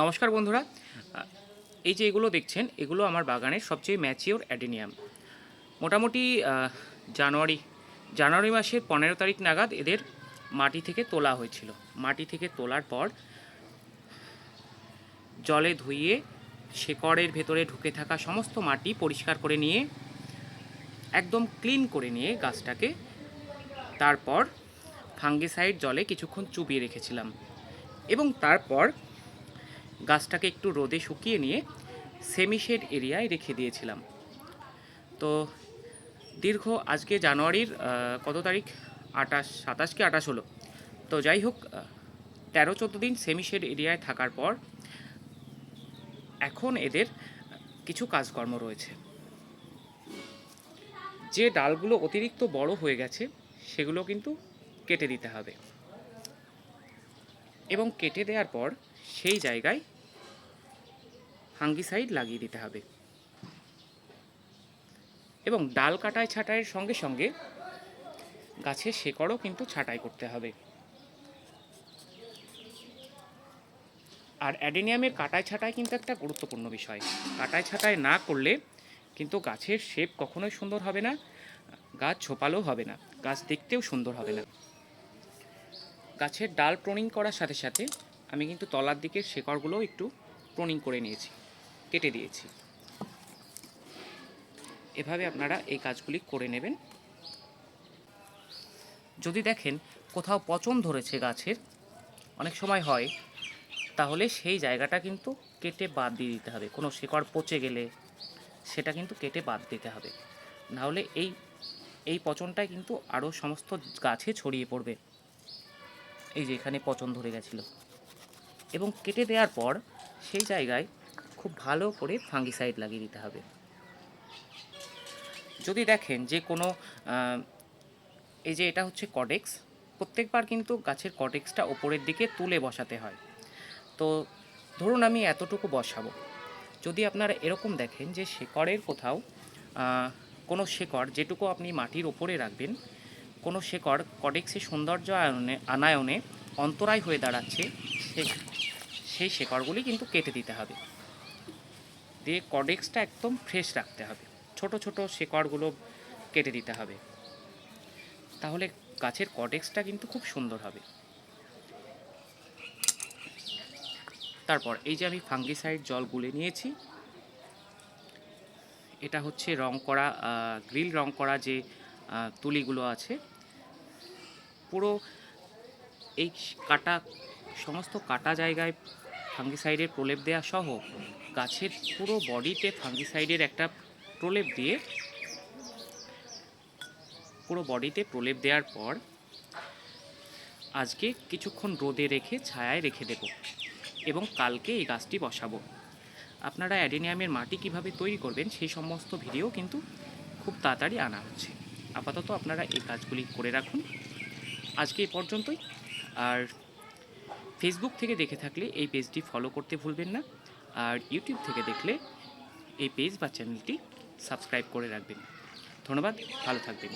নমস্কার বন্ধুরা। এই যে এগুলো দেখছেন, এগুলো আমার বাগানের সবচেয়ে ম্যাচিওর অ্যাডেনিয়াম। মোটামুটি জানুয়ারি জানুয়ারি মাসের পনেরো তারিখ নাগাদ এদের মাটি থেকে তোলা হয়েছিল। মাটি থেকে তোলার পর জলে ধুইয়ে শেকড়ের ভেতরে ঢুকে থাকা সমস্ত মাটি পরিষ্কার করে নিয়ে, একদম ক্লিন করে নিয়ে গাছটাকে তারপর ফাঙ্গিসাইড জলে কিছুক্ষণ চুবিয়ে রেখেছিলাম। এবং তারপর গাছটাকে একটু রোদে শুকিয়ে নিয়ে সেমিশেড এরিয়ায় রেখে দিয়েছিলাম। তো দীর্ঘ আজকে জানুয়ারির কত তারিখ? আটাশ সাতাশ কি আটাশ হলো? তো যাই হোক তেরো, চোদ্দ দিন সেমিশেড এরিয়ায় থাকার পর এখন এদের কিছু কাজকর্ম রয়েছে। যে ডালগুলো অতিরিক্ত বড় হয়ে গেছে, সেগুলো কিন্তু কেটে দিতে হবে। এবং কেটে দেওয়ার পর সেই জায়গায় ফাঙ্গিসাইড লাগিয়ে দিতে হবে। এবং ডাল কাটাই ছাঁটাইয়ের সঙ্গে সঙ্গে গাছের শেকড়ও কিন্তু ছাঁটাই করতে হবে। আর অ্যাডেনিয়ামের কাটাই ছাঁটাই কিন্তু একটা গুরুত্বপূর্ণ বিষয়। কাটাই ছাঁটাই না করলে কিন্তু গাছের শেপ কখনোই সুন্দর হবে না, গাছ ছোপালো হবে না, গাছ দেখতেও সুন্দর হবে না। গাছের ডাল প্রনিং করার সাথে সাথে আমি কিন্তু তলার দিকের শেকড়গুলো একটু প্রনিং করে নিয়েছি। কেটে দিয়েছি। এভাবে আপনারা এই কাজগুলি করে নেবেন। যদি দেখেন কোথাও পচন ধরেছে গাছের, অনেক সময় হয়, তাহলে সেই জায়গাটা কিন্তু কেটে বাদ দিয়ে দিতে হবে। কোনো শিকড় পচে গেলে সেটা কিন্তু কেটে বাদ দিতে হবে। নাহলে এই এই পচনটাই কিন্তু আরও সমস্ত গাছে ছড়িয়ে পড়বে। এই যে এখানে পচন ধরে গেছিল। এবং কেটে দেওয়ার পর সেই জায়গায় খুব ভালো করে ফাঙ্গিসাইড লাগিয়ে দিতে হবে। যদি দেখেন যে কোনো এই যে এটা হচ্ছে কডেক্স প্রত্যেকবার কিন্তু গাছের কডেক্সটা ওপরের দিকে তুলে বসাতে হয়। তো ধরুন আমি এতটুকু বসাবো। যদি আপনারা এরকম দেখেন যে শেকড়ের কোথাও কোনো শেকড় যেটুকু আপনি মাটির ওপরে রাখবেন, কোনো শেকড় কডেক্সের সৌন্দর্য আয়নে, আনায়নে অন্তরায় হয়ে দাঁড়াচ্ছে সেই শেকড়গুলি কিন্তু কেটে দিতে হবে। দিয়ে কডেক্সটা একদম ফ্রেশ রাখতে হবে। ছোট ছোট শেকড়গুলো কেটে দিতে হবে। তাহলে গাছের কডেক্সটা কিন্তু খুব সুন্দর হবে। তারপর এই যে আমি ফাঙ্গিসাইড জল গুলে নিয়েছি, এটা হচ্ছে রং করা গ্রিল রং করা যে তুলিগুলো আছে, পুরো এই কাটা, সমস্ত কাটা জায়গায় ফাঙ্গিসাইডের প্রলেপ দেওয়া সহ গাছের পুরো বডিতে ফাঙ্গিসাইডের একটা প্রলেপ দিয়ে পুরো বডিতে প্রলেপ দেওয়ার পর আজকে কিছুক্ষণ রোদে রেখে ছায়ায় রেখে দেব এবং কালকে এই গাছটি বসাবো। আপনারা অ্যাডেনিয়ামের মাটি কীভাবে তৈরি করবেন সেই সমস্ত ভিডিও কিন্তু খুব তাড়াতাড়ি আনা হচ্ছে। আপাতত আপনারা এই কাজগুলি করে রাখুন। আজকে এই পর্যন্তই। আর ফেসবুক থেকে দেখে থাকলে এই পেজটি ফলো করতে ভুলবেন না। আর ইউটিউব থেকে দেখলে এই পেজ বা চ্যানেলটি সাবস্ক্রাইব করে রাখবেন। ধন্যবাদ, ভালো থাকবেন।